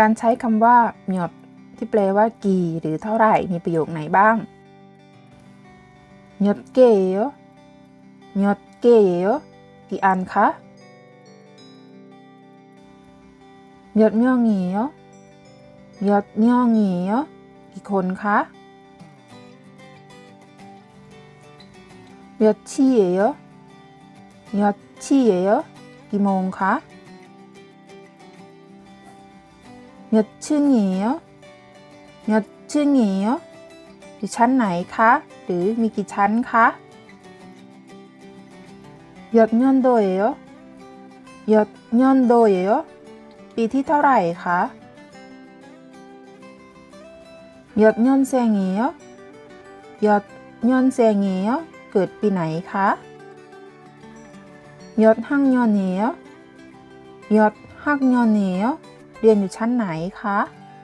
การใช้คำว่าหยดที่แปลว่ากี่หรือเท่าไหร่มีประโยคไหนบ้างหยดเกยหยดเกยกี่อันคะหยดย่องเงียหยดย่องเงียกี่คนคะหยดชี่เยหยดชี่เยกี่โมงคะ 몇 층이에요? 몇 층이에요? อยู่ชั้นไหนคะ หรือมีกี่ชั้นคะ 몇 년도예요? 몇 년도예요? ปีที่เท่าไหร่คะ 몇 년생이에요? 몇 년생이에요? เกิดปีไหนคะ 몇 학년이에요? 몇 학년이에요? เรียนอยู่ชั้นไหนคะ